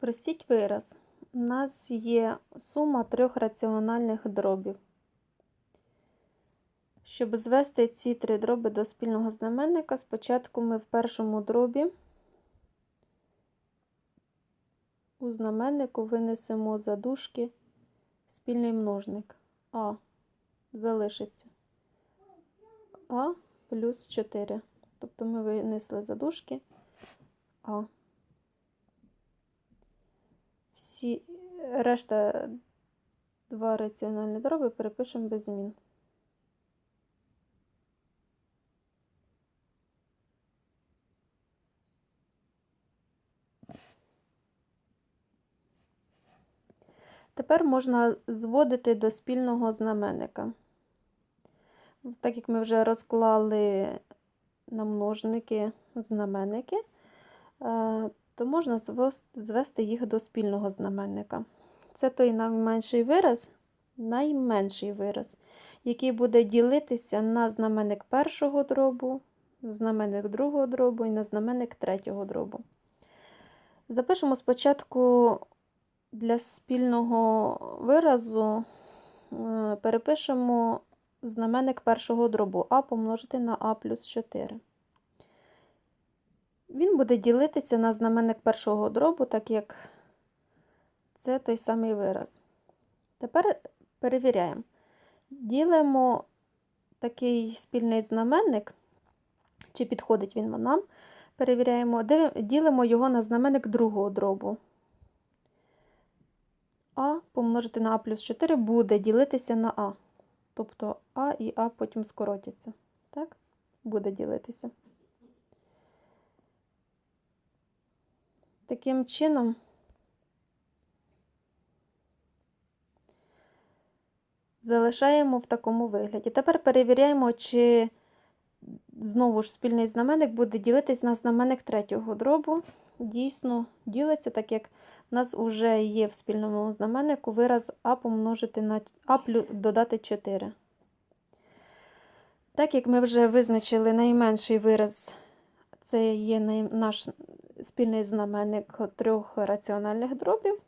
Спростіть вираз. У нас є сума трьох раціональних дробів. Щоб звести ці три дроби до спільного знаменника, спочатку ми в першому дробі у знаменнику винесемо за дужки спільний множник. А залишиться А плюс 4. Тобто ми винесли за дужки А. Всі решта два раціональні дроби перепишемо без змін. Тепер можна зводити до спільного знаменника. Так як ми вже розклали на множники знаменники, е, то можна звести їх до спільного знаменника. Це той найменший вираз, найменший вираз, який буде ділитися на знаменник першого дробу, знаменник другого дробу і на знаменник третього дробу. Запишемо спочатку для спільного виразу, е, перепишемо знаменник першого дробу а помножити на а плюс 4. Він буде ділитися на знаменник першого дробу, так як це той самий вираз. Тепер перевіряємо. Ділимо такий спільний знаменник, чи підходить він нам. Перевіряємо, ділимо його на знаменник другого дробу. А помножити на А плюс 4 буде ділитися на А. Тобто А і А потім скоротяться. Так? Буде ділитися. Таким чином, залишаємо в такому вигляді. Тепер перевіряємо, чи знову ж спільний знаменник буде ділитись на знаменник третього дробу. Дійсно, ділиться, так як у нас вже є в спільному знаменнику вираз А помножити на А додати 4. Так як ми вже визначили найменший вираз, це є наш спільний знаменник трьох раціональних дробів,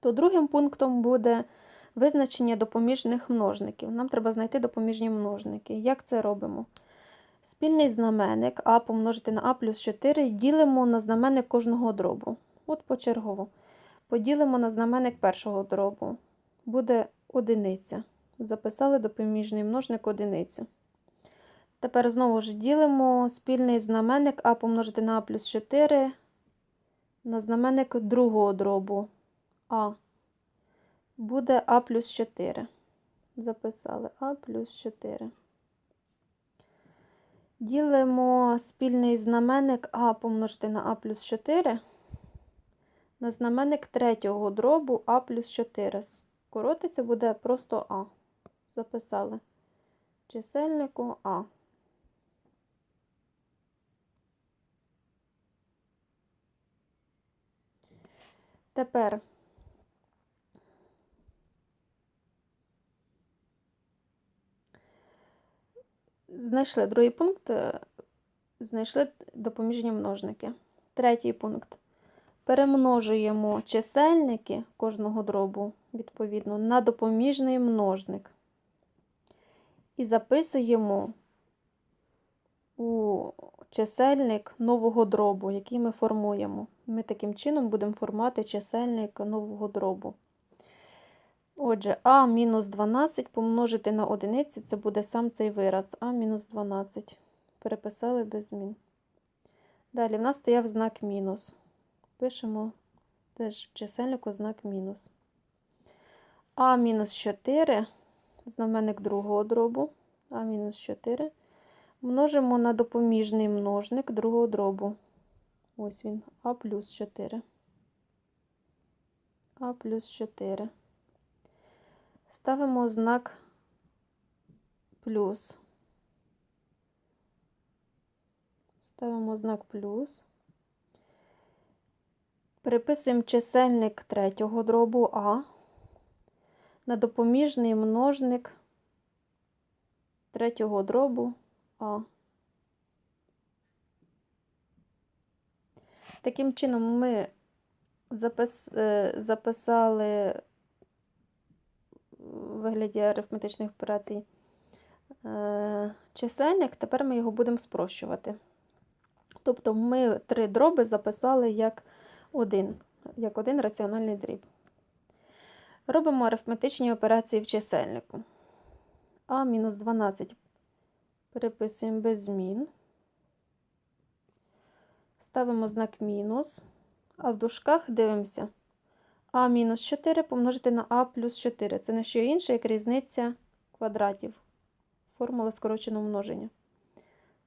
то другим пунктом буде визначення допоміжних множників. Нам треба знайти допоміжні множники. Як це робимо? Спільний знаменник А помножити на А плюс 4 ділимо на знаменник кожного дробу. От почергово. Поділимо на знаменник першого дробу. Буде одиниця. Записали допоміжний множник одиницю. Тепер знову ж ділимо спільний знаменник А помножити на А плюс 4 на знаменник другого дробу А. Буде А плюс 4. Записали А плюс 4. Ділимо спільний знаменник А помножити на А плюс 4 на знаменник третього дробу А плюс 4. Скоротиться буде просто А. Записали чисельнику А. Тепер знайшли другий пункт, е, знайшли допоміжні множники. Третій пункт. Перемножуємо чисельники кожного дробу, відповідно, на допоміжний множник. І записуємо у чисельник нового дробу, який ми формуємо. Ми таким чином будемо формувати чисельник нового дробу. Отже, А мінус 12 помножити на одиницю, це буде сам цей вираз А мінус 12. Переписали без змін. Далі в нас стояв знак мінус. Пишемо теж в чисельнику знак мінус. А мінус 4, знаменник другого дробу, А мінус 4. Множимо на допоміжний множник другого дробу. Ось він, А плюс 4. А плюс 4. Ставимо знак плюс. Ставимо знак плюс. Переписуємо чисельник третього дробу А на допоміжний множник третього дробу А. Таким чином ми запис, е, записали в вигляді арифметичних операцій е, чисельник, тепер ми його будемо спрощувати. Тобто ми три дроби записали як один, як один раціональний дріб. Робимо арифметичні операції в чисельнику. А мінус 12 переписуємо без змін. Ставимо знак мінус. А в дужках дивимося. А мінус 4 помножити на А плюс 4. Це не що інше, як різниця квадратів. Формула скороченого множення.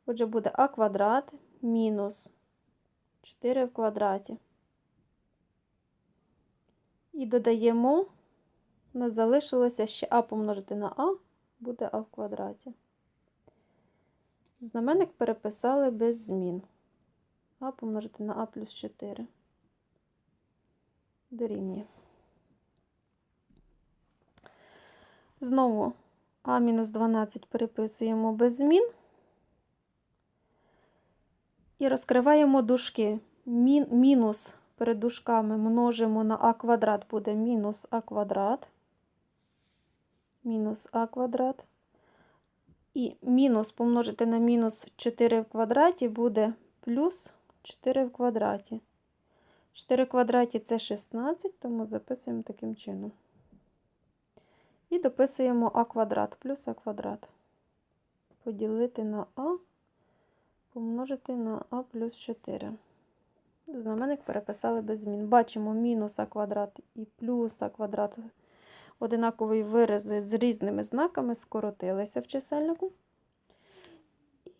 Отже, буде А квадрат мінус 4 в квадраті. І додаємо, у нас залишилося ще А помножити на А, буде А в квадраті. Знаменник переписали без змін. А помножити на А плюс 4. Дорівнює. Знову А мінус 12 переписуємо без змін. І розкриваємо дужки. Мін, мінус перед дужками множимо на а квадрат, буде мінус а квадрат. Мінус а квадрат. І мінус помножити на мінус 4 в квадраті буде плюс 4 в квадраті. 4 в квадраті це 16, тому записуємо таким чином. І дописуємо а квадрат плюс а квадрат. Поділити на а, помножити на а плюс 4. Знаменник переписали без змін. Бачимо мінус а квадрат і плюс а квадрат. Одинакові вирази з різними знаками скоротилися в чисельнику.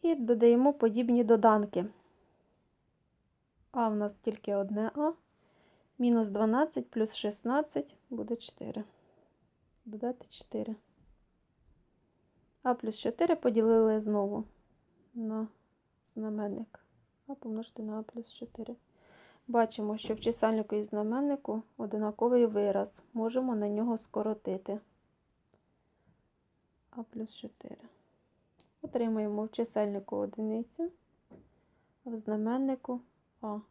І додаємо подібні доданки. А в нас тільки одне А. Мінус 12 плюс 16 буде 4. Додати 4. А плюс 4 поділили знову на знаменник. А помножити на А плюс 4. Бачимо, що в чисельнику і знаменнику одинаковий вираз. Можемо на нього скоротити. А плюс 4. Отримаємо в чисельнику одиницю, а в знаменнику А.